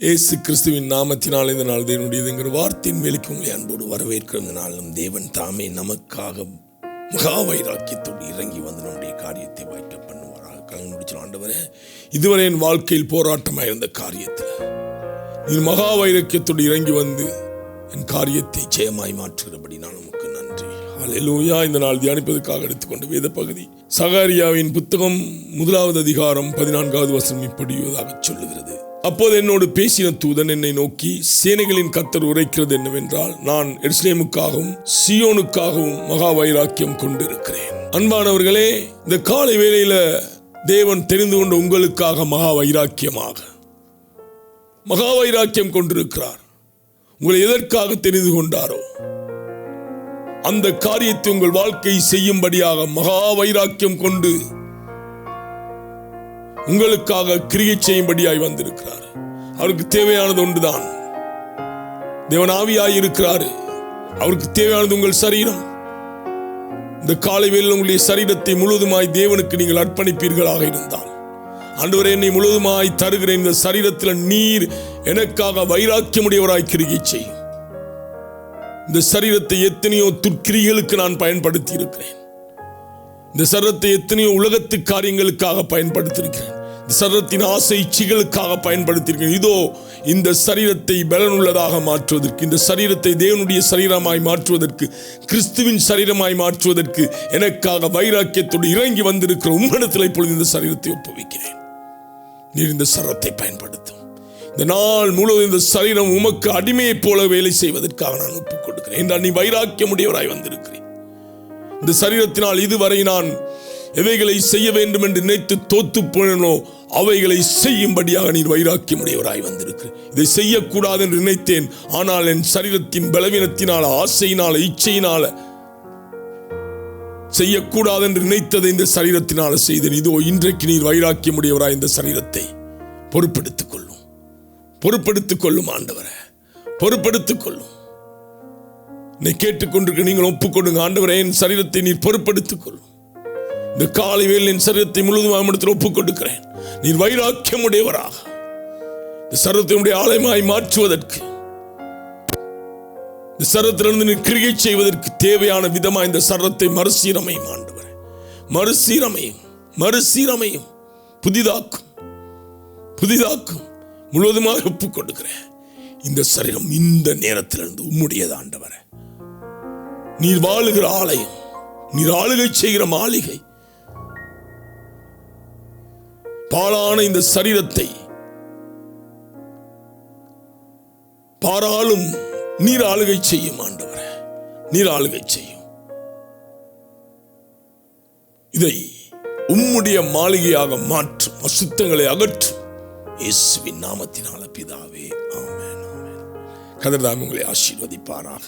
இயேசு கிறிஸ்துவின் நாமத்தினால் இந்த நாள் தேவனுடையதுங்கிற வார்த்தையின் வேலைக்கு உங்களை அன்போடு வரவேற்கிற இந்த நாளும் தேவன் தாமே நமக்காக மகா வைராக்கியத்தோடு இறங்கி வந்து நம்முடைய காரியத்தை வாய்க்க பண்ணுவாராக. கலந்து முடிச்சு ஆண்டவரே. இதுவரை என் வாழ்க்கையில் போராட்டமாக இருந்த காரியத்தில் நீ மகா வைராக்கியத்தோடு இறங்கி வந்து என் காரியத்தை ஜெயமாய் மாற்றுகிறபடி நான் உமக்கு நன்றி இந்த நாள் தியானிப்பதற்காக எடுத்துக்கொண்ட வேத பகுதி சகாரியாவின் புத்தகம் முதலாவது அதிகாரம் பதினான்காவது வசனம் இப்படியுவதாக சொல்லுகிறது. அப்போது என்னோடு பேசின தூதன் என்னை நோக்கி சேனைகளின் கத்தர் உரைக்கிறது என்னவென்றால் நான் எருசலேமுக்காகவும் சியோனுக்காகவும் மகா வைராக்கியம் கொண்டிருக்கிறேன். அன்பானவர்களே இந்த காலை வேளையில தேவன் தெரிந்து கொண்ட உங்களுக்காக மகா வைராக்கியமாக மகா வைராக்கியம் கொண்டிருக்கிறார். உங்களை எதற்காக தெரிந்து கொண்டாரோ அந்த காரியத்தை உங்கள் வாழ்க்கை செய்யும்படியாக மகா வைராக்கியம் கொண்டு உங்களுக்காக கிரியை செய்யும்படியாய் வந்திருக்கிறார். அவருக்கு தேவையானது ஒன்றுதான். தேவன் ஆவியாய் இருக்கிறாரு. அவருக்கு தேவையானது உங்கள் சரீரம். இந்த காலை வேளையில் உங்களுடைய சரீரத்தை முழுவதுமாய் தேவனுக்கு நீங்கள் அர்ப்பணிப்பீர்களாக இருந்தால். ஆண்டவரே என்னை முழுவதுமாய் தருகிற இந்த சரீரத்தில் நீர் எனக்காக வைராக்கியமுடையவராய் கிரியை செய்யும் இந்த சரீரத்தை எத்தனையோ துர்க்கிரிகளுக்கு நான் பயன்படுத்தி இருக்கிறேன் இந்த சரீரத்தை எத்தனையோ உலகத்து காரியங்களுக்காக பயன்படுத்தியிருக்கிறேன். இந்த சரீரத்தின் ஆசை இச்சைகளுக்காக பயன்படுத்தியிருக்கிறேன். இதோ இந்த சரீரத்தை பலனுள்ளதாக மாற்றுவதற்கு இந்த சரீரத்தை தேவனுடைய சரீரமாய் மாற்றுவதற்கு கிறிஸ்துவின் சரீரமாய் மாற்றுவதற்கு எனக்காக வைராக்கியத்தோடு இறங்கி வந்திருக்கிற உம்மிடத்தில் இப்பொழுது இந்த சரீரத்தை ஒப்புவிக்கிறேன். நீர் இந்த சரத்தை பயன்படுத்தும். இந்த நாள் முழுவதும் இந்த சரீரம் உமக்கு அடிமையைப் போல வேலை செய்வதற்காக நான் ஒப்புக் கொடுக்கிறேன் என்றால் நீ வைராக்கியமுடையவராய் வந்திருக்கிறேன். இந்த சரீரத்தினால் இதுவரை நான் எவைகளை செய்ய வேண்டும் என்று நினைத்து தோத்து போனோ அவைகளை செய்யும்படியாக நீர் வைராக்கியமுடையவராய் வந்திருக்கிறேன். இதை செய்யக்கூடாது என்று நினைத்தேன். ஆனால் என் சரீரத்தின் பலவீனத்தினால ஆசையினால இச்சையினால செய்யக்கூடாது என்று நினைத்ததை இந்த சரீரத்தினால செய்தேன். இதோ இன்றைக்கு நீர் வைராக்கியமுடையவராய் இந்த சரீரத்தை பொறுப்பெடுத்துக் கொள்ளும். பொறுப்படுத்திக் கொள்ளும் ஆண்டவரை. பொறுப்படுத்திக் கொள்ளும். நீ கேட்டுக்கொண்டிருக்க நீங்கள் ஒப்புக்கொடுங்க. ஆண்டவரே என் சரீரத்தை நீர் பொறுப்படுத்திக் கொள்ளும் இந்த காலை வேல் என் சரீரத்தை முழுவதும் இடத்தில் ஒப்புக் கொடுக்கிறேன் நீர் வைராக்கியம் உடையவராக இந்த சரீரத்தினுடைய ஆலயமாய் மாற்றுவதற்கு இந்த சரத்திலிருந்து நீர் கிரியை செய்வதற்கு தேவையான விதமா இந்த சரத்தை மறுசீரமையும் ஆண்டவரே. மறுசீரமையும் மறுசீரமையும். புதிதாக்கும் புதிதாக்கும். முழுவதுமாக ஒப்புக் கொடுக்கிறேன் இந்த சரீரம் இந்த நேரத்திலிருந்து உம்முடையது ஆண்டவரே. நீர் வாழுகிற ஆலயம் நீர் ஆளுகை செய்கிற மாளிகை. பாழான இந்த சரீரத்தை பாராளும் நீர் ஆளுகை செய்யும் ஆண்டவர நீர் ஆளுகை செய்யும். இதை உம்முடைய மாளிகையாக மாற்றும் அசுத்தங்களை அகற்றும். இயேசுவின் நாமத்தினால பிதாவே ஆமேன் ஆமென். கதிர்தாம் உங்களை ஆசீர்வதிப்பாராக.